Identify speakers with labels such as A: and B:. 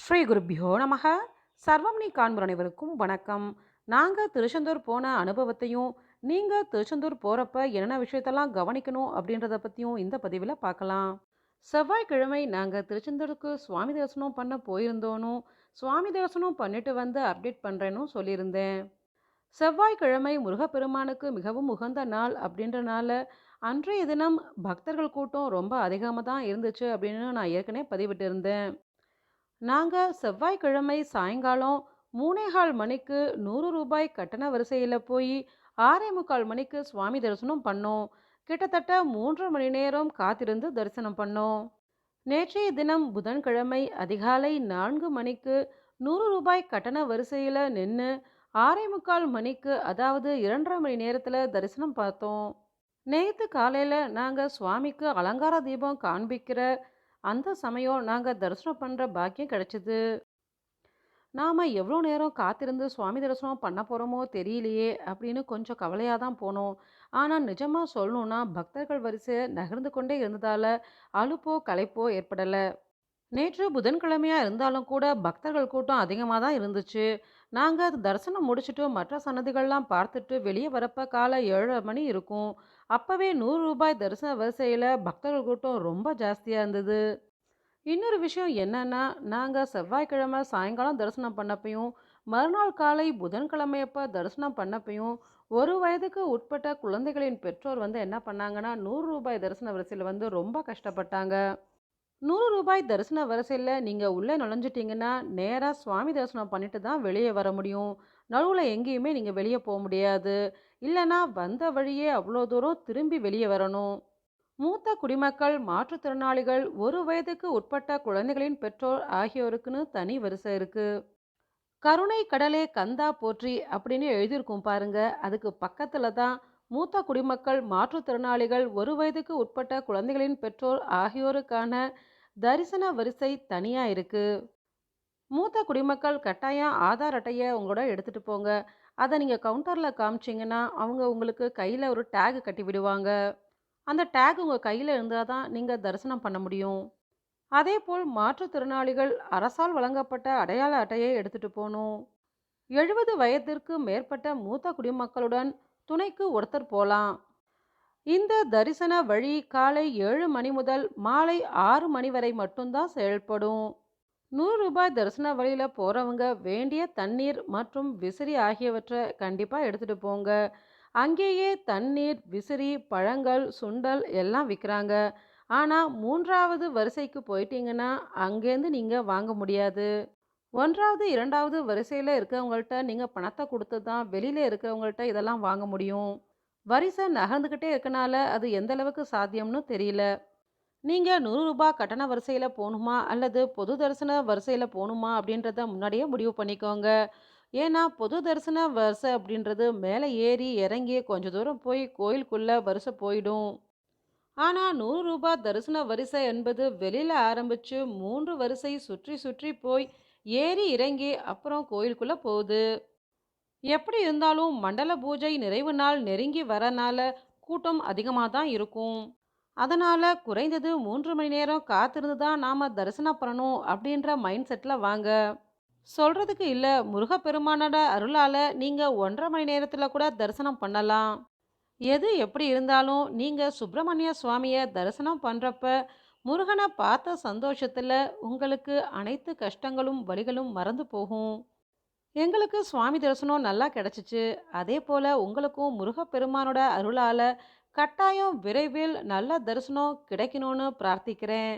A: ஸ்ரீ குருப்பியோ நமக. சர்வம் நீ காண்பர் அனைவருக்கும் வணக்கம். நாங்கள் திருச்செந்தூர் போன அனுபவத்தையும் நீங்கள் திருச்செந்தூர் போகிறப்ப என்னென்ன விஷயத்தெல்லாம் கவனிக்கணும் அப்படின்றத பற்றியும் இந்த பதிவில் பார்க்கலாம். செவ்வாய்க்கிழமை நாங்கள் திருச்செந்தூருக்கு சுவாமி தரிசனம் பண்ண போயிருந்தோனும் சுவாமி தரிசனம் பண்ணிட்டு வந்து அப்டேட் பண்ணுறேன்னு சொல்லியிருந்தேன். செவ்வாய்க்கிழமை முருகப்பெருமானுக்கு மிகவும் உகந்த நாள் அப்படின்றனால அன்றைய தினம் பக்தர்கள் கூட்டம் ரொம்ப அதிகமாக தான் இருந்துச்சு அப்படின்னு நான் ஏற்கனவே பதிவிட்டிருந்தேன். நாங்கள் செவ்வாய்க்கிழமை சாயங்காலம் மூணேகால் மணிக்கு நூறு ரூபாய் கட்டண வரிசையில் போய் ஆறே முக்கால் மணிக்கு சுவாமி தரிசனம் பண்ணோம். கிட்டத்தட்ட மூன்று மணி நேரம் காத்திருந்து தரிசனம் பண்ணோம். நேற்றைய தினம் புதன்கிழமை அதிகாலை நான்கு மணிக்கு நூறு ரூபாய் கட்டண வரிசையில் நின்று ஆறே முக்கால் மணிக்கு அதாவது இரண்டரை மணி நேரத்தில் தரிசனம் பார்த்தோம். நேற்று காலையில் நாங்கள் சுவாமிக்கு அலங்கார தீபம் காண்பிக்கிற அந்த சமயம் நாங்கள் தரிசனம் பண்ணுற பாக்கியம் கிடைச்சிது. நாம் எவ்வளோ நேரம் காத்திருந்து சுவாமி தரிசனம் பண்ண போகிறோமோ தெரியலையே அப்படின்னு கொஞ்சம் கவலையாக தான் போனோம். ஆனால் நிஜமாக சொல்லணுன்னா பக்தர்கள் வரிசை நகர்ந்து கொண்டே இருந்ததால் அலுப்போ களைப்போ ஏற்படலை. நேற்று புதன்கிழமையாக இருந்தாலும் கூட பக்தர்கள் கூட்டம் அதிகமாக தான் இருந்துச்சு. நாங்கள் அது தரிசனம் முடிச்சுட்டு மற்ற சன்னதிகள்லாம் பார்த்துட்டு வெளியே வரப்ப காலை ஏழரை மணி இருக்கும். அப்போவே நூறு ரூபாய் தரிசன வரிசையில் பக்தர்கள் கூட்டம் ரொம்ப ஜாஸ்தியாக இருந்தது. இன்னொரு விஷயம் என்னன்னா நாங்கள் செவ்வாய்க்கிழமை சாயங்காலம் தரிசனம் பண்ணப்பையும் மறுநாள் காலை புதன்கிழமையப்ப தரிசனம் பண்ணப்பையும் ஒரு வயதுக்கு உட்பட்ட குழந்தைகளின் பெற்றோர் வந்து என்ன பண்ணாங்கன்னா நூறு ரூபாய் தரிசன வரிசையில் வந்து ரொம்ப கஷ்டப்பட்டாங்க. நூறு ரூபாய் தரிசன வரிசையில் நீங்கள் உள்ளே நுழைஞ்சிட்டிங்கன்னா நேராக சுவாமி தரிசனம் பண்ணிட்டு தான் வெளியே வர முடியும். நடுவில் எங்கேயுமே நீங்கள் வெளியே போக முடியாது. இல்லைனா வந்த வழியே அவ்வளோ தூரம் திரும்பி வெளியே வரணும். மூத்த குடிமக்கள் மாற்றுத்திறனாளிகள் ஒரு வயதுக்கு உட்பட்ட குழந்தைகளின் பெற்றோர் ஆகியோருக்குன்னு தனி வரிசை இருக்குது கருணை கடலே கந்தா போற்றி அப்படின்னு எழுதியிருக்கும் பாருங்க. அதுக்கு பக்கத்தில் தான் மூத்த குடிமக்கள் மாற்றுத்திறனாளிகள் ஒரு வயதுக்கு உட்பட்ட குழந்தைகளின் பெற்றோர் ஆகியோருக்கான தரிசன வரிசை தனியாக இருக்குது மூத்த குடிமக்கள் கட்டாயம் ஆதார் அட்டையை உங்களோட எடுத்துகிட்டு போங்க. அதை நீங்கள் கவுண்டரில் காமிச்சிங்கன்னா அவங்க உங்களுக்கு கையில் ஒரு டேக் கட்டி விடுவாங்க. அந்த டேக் உங்கள் கையில் இருந்தால் தான் நீங்கள் தரிசனம் பண்ண முடியும். அதே போல் மாற்றுத்திறனாளிகள் அரசால் வழங்கப்பட்ட அடையாள அட்டையை எடுத்துகிட்டு போகணும். எழுபது வயதிற்கு மேற்பட்ட மூத்த குடிமக்களுடன் துணைக்கு ஒருத்தர் போகலாம். இந்த தரிசன வழி காலை ஏழு மணி முதல் மாலை ஆறு மணி வரை மட்டும்தான் செயல்படும். நூறு ரூபாய் தரிசன வழியில் போகிறவங்க வேண்டிய தண்ணீர் மற்றும் விசிறி ஆகியவற்றை கண்டிப்பாக எடுத்துகிட்டு போங்க. அங்கேயே தண்ணீர் விசிறி பழங்கள் சுண்டல் எல்லாம் விற்கிறாங்க ஆனால் மூன்றாவது வரிசைக்கு போயிட்டீங்கன்னா அங்கேருந்து நீங்கள் வாங்க முடியாது. ஒன்றாவது இரண்டாவது வரிசையில் இருக்கிறவங்கள்ட்ட நீங்கள் பணத்தை கொடுத்து தான் வெளியில் இருக்கிறவங்கள்ட்ட இதெல்லாம் வாங்க முடியும். வரிசை நகர்ந்துக்கிட்டே இருக்கனால அது எந்த அளவுக்கு சாத்தியம்னு தெரியல. நீங்கள் நூறு ரூபாய் கட்டண வரிசையில் போகணுமா? அல்லது பொது தரிசன வரிசையில் போகணுமா? அப்படின்றத முன்னாடியே முடிவு பண்ணிக்கோங்க. ஏன்னா பொது தரிசன வரிசை அப்படின்றது மேலே ஏறி இறங்கி கொஞ்சம் தூரம் போய் கோயிலுக்குள்ளே வரிசை போயிடும். ஆனால் நூறு ரூபாய் தரிசன வரிசை என்பது வெளியில் ஆரம்பித்து மூன்று வரிசை சுற்றி சுற்றி போய் ஏறி இறங்கி அப்புறம் கோயிலுக்குள்ளே போகுது. எப்படி இருந்தாலும் மண்டல பூஜை நிறைவு நாள் நெருங்கி வரனால கூட்டம் அதிகமாக தான் இருக்கும். அதனால் குறைந்தது மூன்று மணி நேரம் காத்திருந்து தான் நாம் தரிசனம் பண்ணணும் அப்படின்ற மைண்ட் செட்டில் வாங்க. சொல்கிறதுக்கு இல்லை முருகப்பெருமானோட அருளால் நீங்கள் ஒன்றரை மணி நேரத்தில் கூட தரிசனம் பண்ணலாம். எது எப்படி இருந்தாலும் நீங்கள் சுப்பிரமணிய சுவாமியை தரிசனம் பண்ணுறப்ப முருகனை பார்த்த சந்தோஷத்தில் உங்களுக்கு அனைத்து கஷ்டங்களும் வழிகளும் மறந்து போகும். எங்களுக்கு சுவாமி தரிசனம் நல்லா கிடச்சிச்சு. அதே போல் உங்களுக்கும் முருகப்பெருமானோட அருளால் கட்டாயம் விரைவில் நல்ல தரிசனம் கிடைக்கணும்னு பிரார்த்திக்கிறேன்.